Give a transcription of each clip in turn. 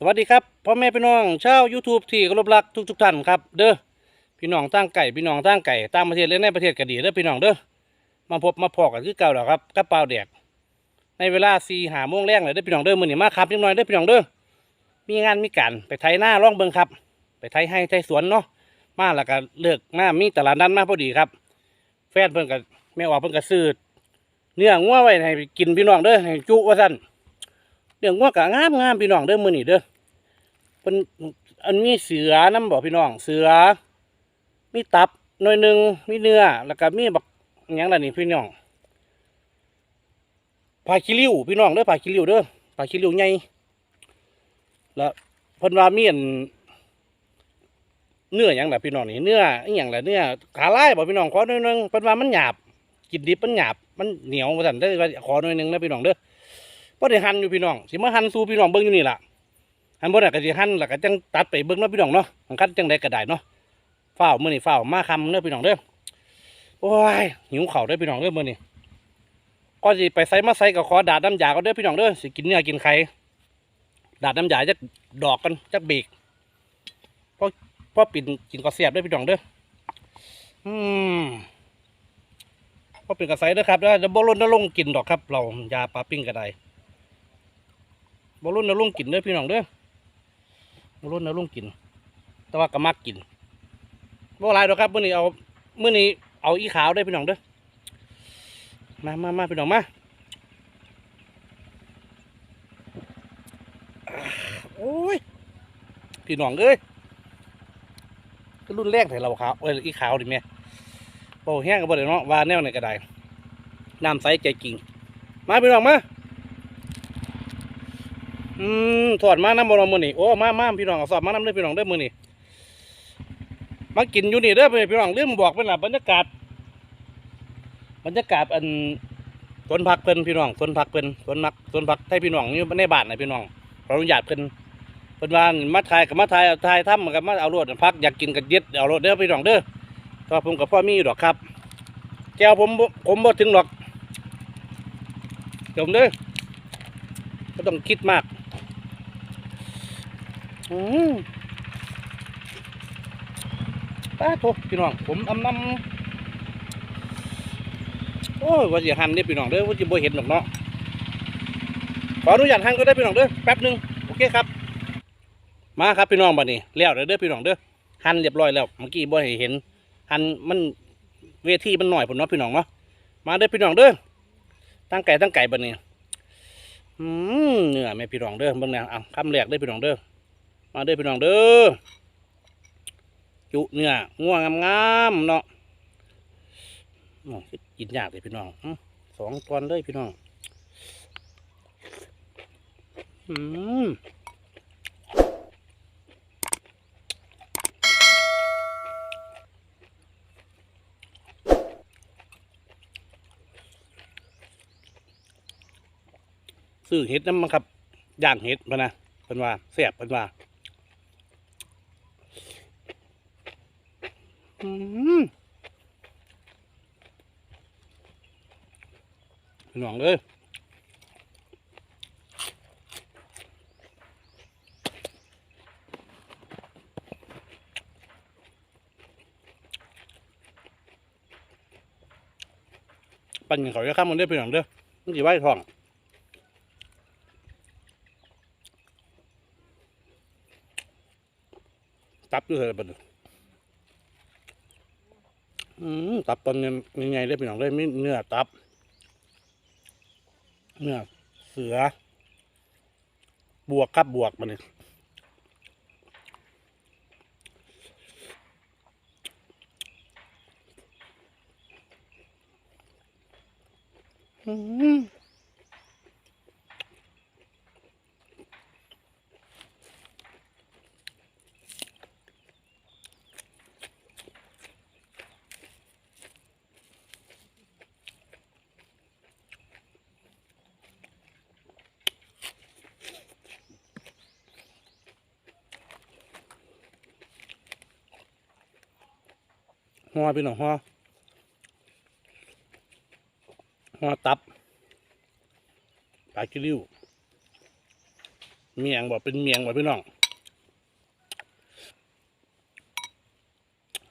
สวัสดีครับพ่อแม่พี่น้องชาว YouTube ที่เคารพรักทุกทุกท่านครับเด้อพี่น้องตั้งไก่พี่น้องตั้งไก่ต่างประเทศและในประเทศก็ดีเด้อพี่น้องเด้อมาพบมาพอกันคือเก่าแล้วครับกับเปล่าแดกในเวลาสี่หาโมงแรงเลยเด้อพี่น้องเด้อมื้อนี้มาครับนิดหน่อยเด้อพี่น้องเด้อมีงานมีการไปไทยหน้าร่องเบิงครับ ไปไทยให้ไทยสวนเนาะมาแล้วก็เลิกมามีตลาดนัดมาพอดีครับ แฟนเพิ่นก็แม่ออกเพิ่นก็ซื้อเนื้องัวไว้ให้กินพี่น้องเด้อให้จุว่าซั่น เนื้องัวก็งามงามพี่น้องเด้อมือนี้เด้อเป็นอันมีเสือน้ำบอกพี่น้องเสือ มีตับหน่อยหนึ่งมีเนื้อ แล้วก็มีบักหยังล่ะนี่พี่น้องปลาคิริวพี่น้องเด้อปลาคิริวเด้อปลาคิริวใหญ่แล้วเพิ่นว่ามีอันเนื้อยังล่ะพี่น้องนี่เนื้ออีหยังล่ะเนื้อขาลายบอกพี่น้องขอหน่อยหนึ่งเพิ่นว่ามันหยาบกินดิบมันหยาบมันเหนียวว่าซั่นได้ขอหน่อยหนึ่งนะพี่น้องเด้อ บ่ได้หั่นอยู่พี่น้องสิมาหั่นสู่พี่น้องเบิ่งอยู่นี่ล่ะอันบนน่ะก็สิหั่นแล้วก็จังตัดไปเบิ่งเนาะพี่น้องเนาะมันคัดจังไดก็ได้เนาะฝ้าวมื้อนี้ฝ้าวมาคำเด้อพี่น้องเด้อโอ้ยหิวข้าวเด้อพี่น้องเด้อมื้อนี้ก็สิไปใส่มาใส่ก็ขอดาดน้ำยาก็เด้อพี่น้องเด้อสิกินเนื้อกินไข่ดาดน้ำยาจักดอกกันจักเบรกพอพอปิ่นกินก็เสียบเด้อพี่น้องเด้ออืมพอปิ่นก็ใส่เด้อครับแล้วจะบ่ล้นจะลงกินดอกครับ เรายาปลาปิ้งก็ได้ บอลลุ่นนะลุงกินเด้อพี่น้องเด้อบอลลุ่นนะลุงกิน แต่ว่าก็มักกินบ่หลายดอกครับมื้อนี้เอามื้อนี้เอาอีขาวได้พี่น้องเด้อมามามาพี่น้องมาโอ้ยพี่น้องเอ้ยก็รุ่นแรกแต่เราขาวเอ้ยอีขาวดิแม่โอ้แห้งก็บ่ได้เนาะว่าแนวไหนก็ได้น้ำใสใจกิ่งมาพี่น้องมา อืมถอดมาน้ำบอลมือนี่โอ้มามาพี่น้องเอาสอบมาน้ำเด้อพี่น้องเด้อมือนี่มากินอยู่นี่เด้อพี่น้องเรื่องบอกเป็นหลับบรรยากาศ บรรยากาศอันสวนผักเพิ่นพี่น้องสวนผักเพิ่นสวนผักสวนผักให้พี่น้องอยู่ในบ้านนะพี่น้องขออนุญาตเพิ่นเพิ่นว่ามาถ่ายกับมาถ่ายเอาถ่ายทำกับมาเอารถพักอยากกินกับเยึดเอารถเด้อพี่น้องเด้อแตว่าผมกับพ่อมีอยู่ดอกครับแก้วผมผมบ่ถึงหรอกจมเด้อก็ต้องคิดมาก อืมป้าโทพี่น้อง ผมอำนำโอ้ยว่าจะหันนี่พี่น้องเด้อว่าจะบ่เห็นหรอกเนาะขออนุญาตหันก็ได้พี่น้องเด้อแป๊บหนึงโอเคครับ มาครับพี่น้องบัดนี้แล้วเด้อเด้อพี่น้องเด้อหันเรียบร้อยแล้วเมื่อกี้บ่เห็นหันมันเวทีมันหน่อยผมเนาะพี่น้องเนาะมาเด้อพี่น้องเด้อตั้งไก่ตั้งไก่บัดนี้อืมเนื้อแม่พี่น้องเด้อเบิ่งแนวเอาคำแรกเด้อพี่น้องเด้อ มาเด้อพี่น้องเด้อจุเนื้อง่วงงามๆเนาะโอ้ยกินยากเลยพี่น้องสองตอนเลยพี่น้องอืมซื้อเห็ดน้ำมันครับย่างเห็ดพะนะเป็นว่าแซ่บเป็นว่า อืมพี่องเอ้ยปั่นเขาจะข้ามมันได้อพี่น้องเด้อมันจีไว้ท้องตับด้วยเหรอบัดนี้ อืมตับตอนยังไงได้พี่น้องได้มีเนื้อตับ เนื้อเสือ บวกครับบวกมาเนี่อืม หัวพี่น้องหัวหัวตับปลาคิริวเมียงบอกเป็นเมียงบอกพี่น้อง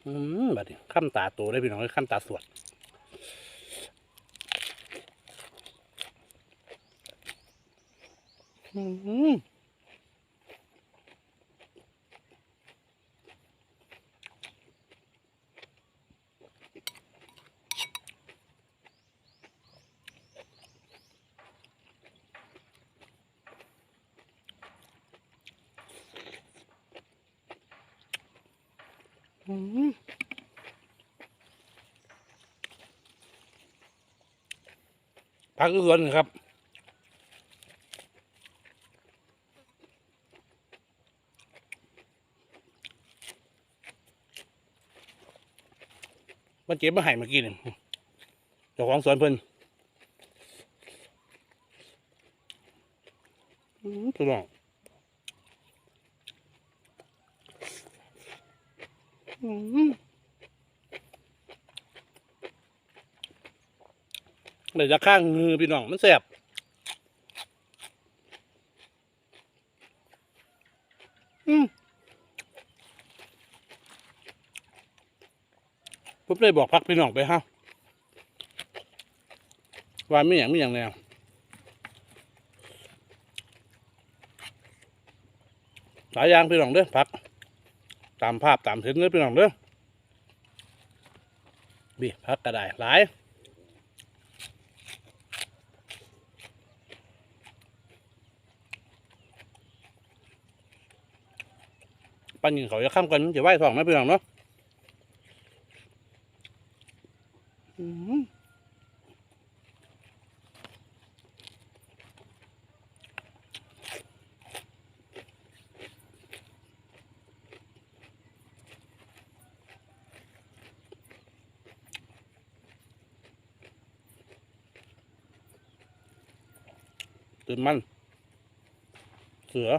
อืมบัดนี้ข้ามตาโตได้พี่น้องข้ามตาสวดอืม พักสวนครับ มันเจ็บมาให้เมื่อกี้นี่เจ้าของสวนเพิ่นอืมถูกต้องอืม เดี๋ยวจะข้างมือพี่น้องมันแสบอืมผมเลยบอกพักพี่น้องไปฮะว่าไม่อย่างไม่อย่างแนวหลายอย่างพี่น้องเด้อพัก ตามภาพตามเส้นเลยพี่น้องเด้อบีพักก็ได้หลายปันยิงเขาจะข้ามกันจะไหวสองไหมพี่น้องเนาะ อืมตื่นมัน เสือ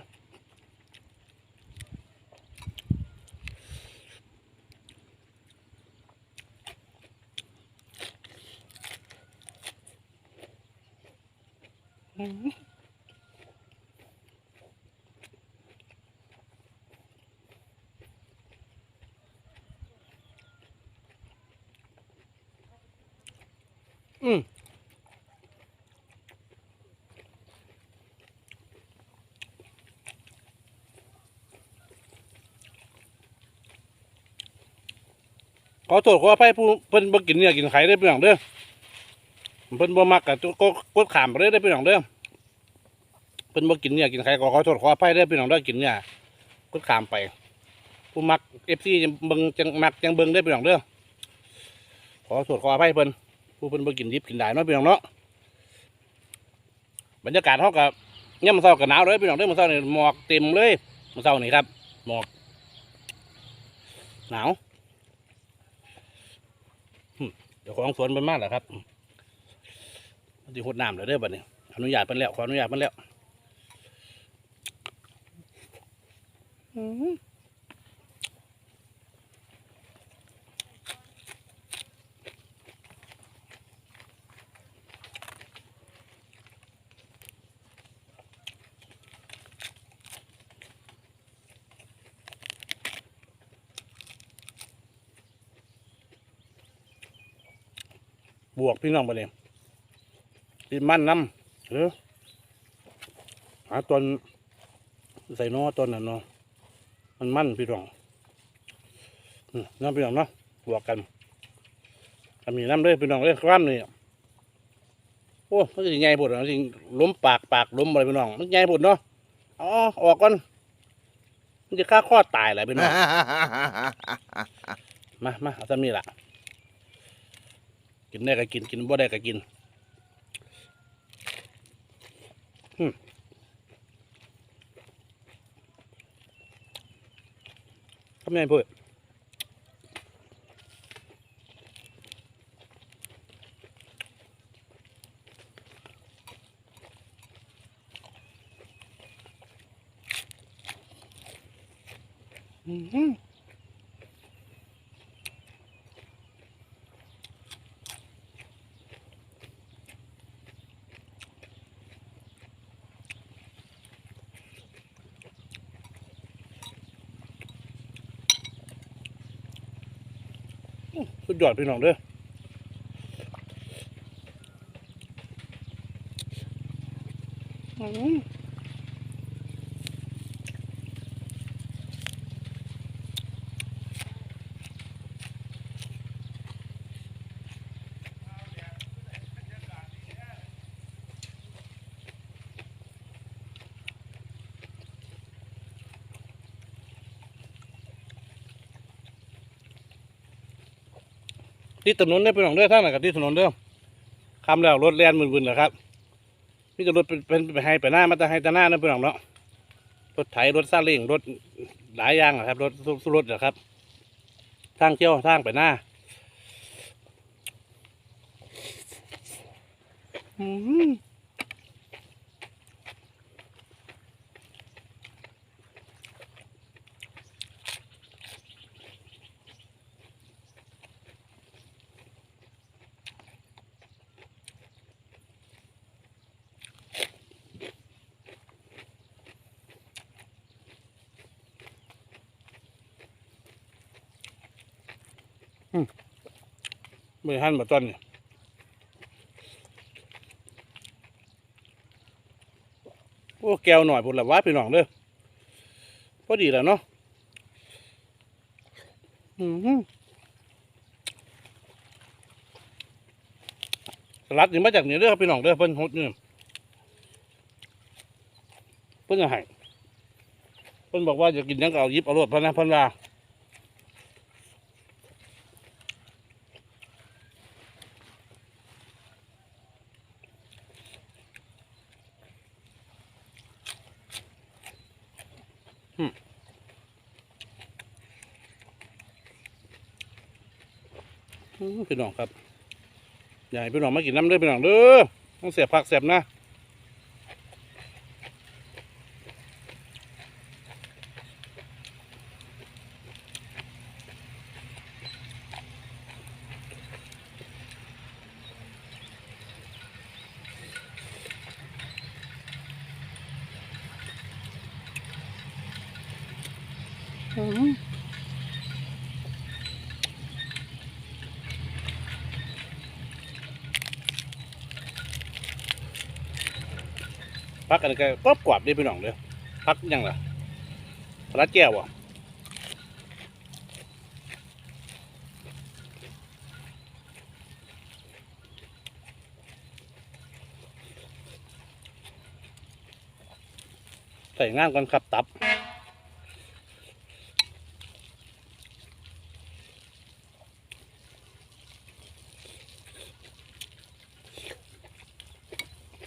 Hmm. ขอโทษขออภัยผู้เพิ่นบ่กินเนื้อกินไข่ได้อพี่น้องเด้อเพิ่นบ่มักกะก็กดขามไปเลยได้อพี่น้องเด้อเพิ่นบ่กินเนื้อกินไข่ก็ขอโทษขออภัยได้อพี่น้องเด้อกินเนื้อกดขามไป ผู้มัก FC จังเบิ่งจังมักจังเบิ่งได้อพี่น้องเด้อขอโทษขออภัยเพิ่นผู้เพิ่นบ่กินดิบกินได้เนาะพี่น้องเนาะบรรยากาศเฮากับยามมื้อเช้าก็หนาวเลยพี่น้องเด้อมื้อเช้านี่หมอกเต็มเลยมื้อเช้านี่ครับหมอกหนาว เดี๋ยวของสวนเป็นมากเหรอครับที่หดน้ำเลยเด้อบัดนี้อนุญาตเป็นแล้วขออนุญาตเป็นแล้วอืม บวกพี่น้องบัดนี้ดินมันน้ำเออหาตอนใส่นอตอนนั้นเนาะมันมันพี่น้องอืมน้ำพี่น้องเนาะบวกกันก็มีน้ำเลยพี่น้องเลยกล้ามนี่โอ้มันจะใหญ่ปวดจริงล้มปากปากล้มอะไรพี่น้องมันใหญ่ปวดเนาะอ๋อออกก่อนมันจะฆ่าข้อตายอะไรพี่น้องมามาเอาซ้ำนี่ล่ะ กินได้ก็กิน กินบ่ได้ก็กินทำยังไงพูดอืม สุดยอดพี่น้องเด้อม ที่ถนนได้เป็นของเด้อท่านน่ะกับที่ถนนเด้อคำแล้วรถแล่นมึนๆนะครับนี่จะรถเป็นเป็นไปให้ไปหน้ามาแต่ให้แต่หน้านั่นเป็นของเนาะรถไถรถซาเล้งรถหลายอย่างนะครับรถสุรถนะครับทางเที่ยวทางไปหน้าอืม ไมือหั่นมาต้นเนี่ยโอ้แก้วหน่อยพุ่นละว่าพี่น้องเด้อพอดีแล้วเนาะอืมสลัดนี่มาจากเหนือเด้อครับพี่น้องเด้อเพิ่นฮดเนี่ยเพิ่นจะให้เพิ่นบอกว่าจะกินยังก็เอายิบเอารวดเพิ่นนะพิ่นว่า พี่น้องครับอยากให้พี่น้องมากินน้ำเด้อพี่น้องเด้อต้องเสียบผักเสียบนะอื้อ ผักอันนี้ก็กรอบกรอบเด้พี่น้องเด้อผักยังล่ะสลัดแก้วอะใส่งานกันครับตับ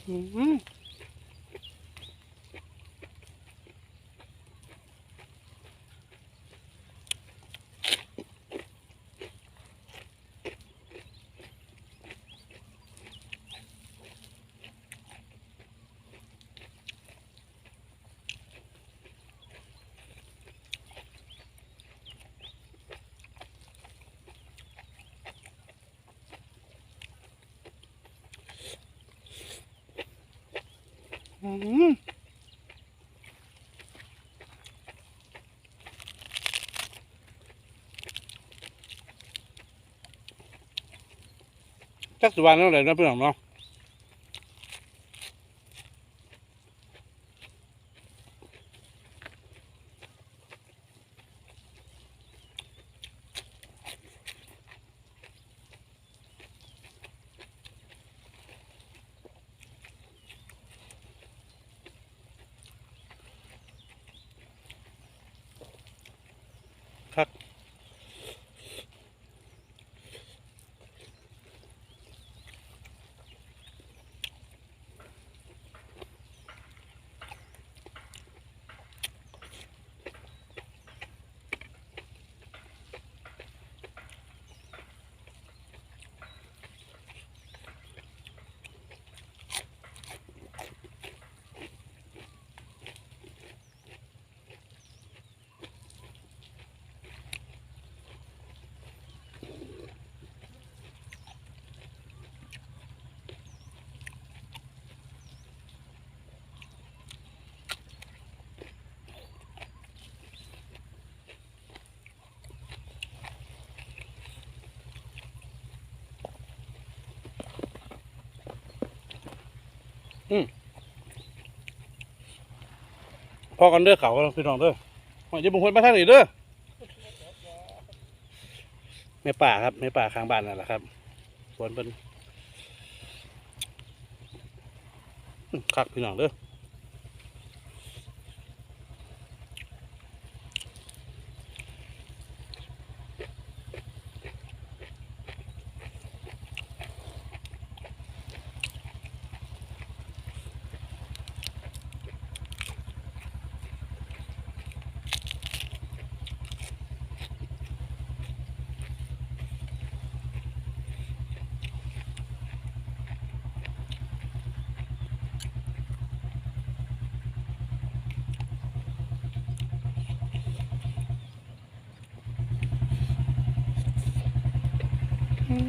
อืม อืม จักสุวรรณนั่นแหละนะเพื่อนเนาะ พอกันเด้อเขาพี่น้องเด้อมาจะบุงคนมาทางนี้เด้อแม่ป่าครับแม่ป่าข้างบ้านนั่นแหละครับสวนเป็นคักพี่น้องเด้อ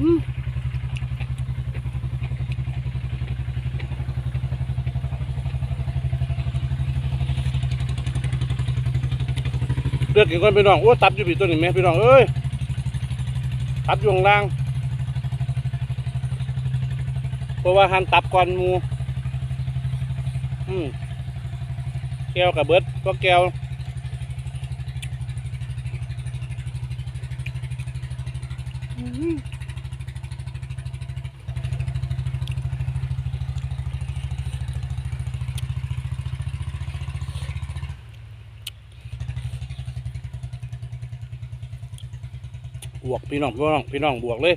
เลือกกินก่อนพี่น้องโอ้ตับอยู่พี่ตัวนี้แม่พี่น้องเอ้ยตับอยู่ข้างล่างเพราะว่าหันตับก่อนมูอืมแก้วกับเบิดก็แก้วอืม บวกพี่น้องพี่น้องพี่น้องบวกเลย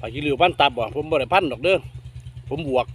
ปากกิริวพันตับบ่ผมบ่ได้พันดอกเด้อผมบวก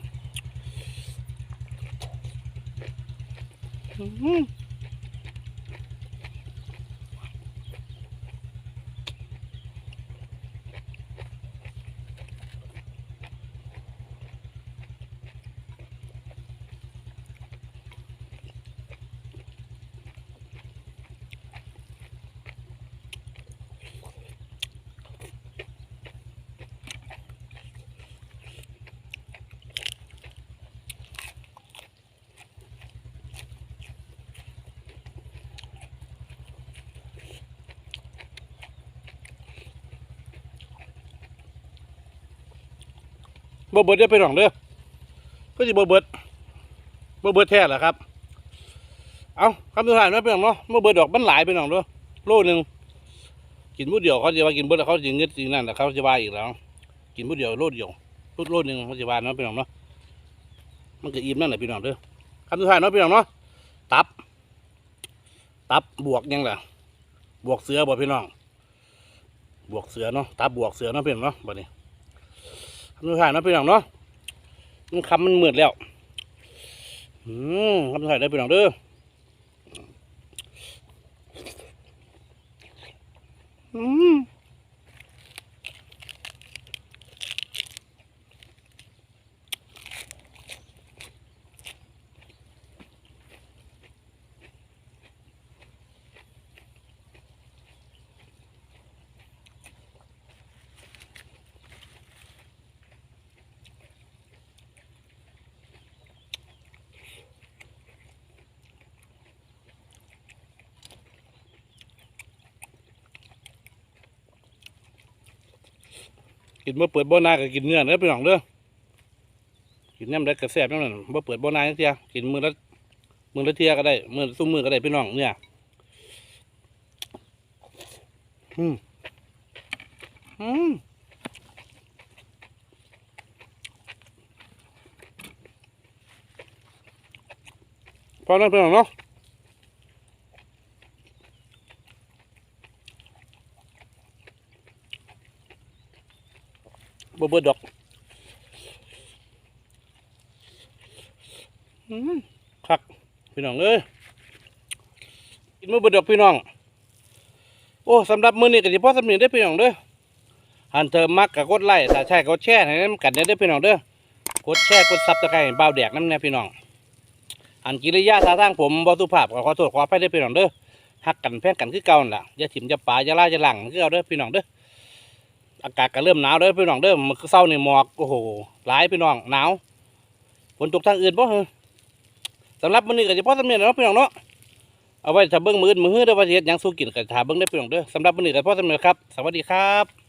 บ่เบิดได้อพี่น้องเด้อก็สิบ่เบิดบ่เบิดแท้แหละครับ เอาคำสุดท้ายนะพี่น้องเนาะบ่เบิดดอกมันหลายพี่น้องเด้อโลหนึ่งกินมื้เดียวเขาจะว่ากินเบิดแล้วเขาสิเงึดสินั่นแต่เขาจะว่าอีกแล้ว กินมื้เดียวโลเดียวโลโลหนึ่งเขาจะว่าเนาะพี่น้องเนาะมันก็อิ่มนั่นแหละพี่น้องเด้อคำสุดท้ายเนาะพี่น้องเนาะตับ ตับบวกยังล่ะบวกเสือบ่พี่น้อง บวกเสือเนาะตับบวกเสือเนาะพี่น้องเนาะบัดนี้ำสุดท้ายนาะพี่น้องเนาะมันคำมันเหมือดแล้วอืมคำสุดท้ายได้พี่น้องเด้ออืม กินเมื่อเปิดบ่อนาก็กินเนื้อเด้อพี่น้องเด้อกินน้ำได้กระแสบนั่นนเมื่อเปิดบ่อนาเทียกินมือละมือละเทียก็ได้มือซุ้มมือก็ได้พี่น้องเนี่ยอืมอืมพอแล้วพี่น้องเนาะ บ่เบิดดอกอืมคักพี่น้องเอ้ยกินบ่เบิดดอกพี่น้อง โอ้สำหรับมื้อนี้ก็สิพอสำนึกได้อพี่น้องเด้อหันเธอมักก็กดไลค์ถ้าใช่ก็กดแชร์ให้นำกันเด้อพี่น้องเด้อกดแชร์กดซับสไครต์ให้บ่าวแดกนำแน่พี่น้องอันกิริยาท่าทางผมบ่สุภาพก็ขอโทษขออภัยเด้อพี่น้องเด้อฮักกันแพงกันคือเก่านั่นล่ะอย่าถิ่มอย่าปาอย่าล่าอย่าหลังคือเก่าเด้อพี่น้องเด้อ อากาศก็เริ่มหนาวเด้อพี่น้องเด้อมันเศร้าในหมอกโอ้โหหลายพี่น้องหนาวฝนตกทางอื่นป่ะสำหรับมื้อนี้ก็จะพอสำเนียงเนาะพี่น้องเนาะเอาไว้ถ้าเบิ้งมืออื่นมือฮื้อเด้อว่าสิเฮ็ดหยังสู้กินก็ถ้าเบิ้งได้พี่น้องเด้อสำหรับมื้อนี้ก็พอสำเนียงครับ สวัสดีครับ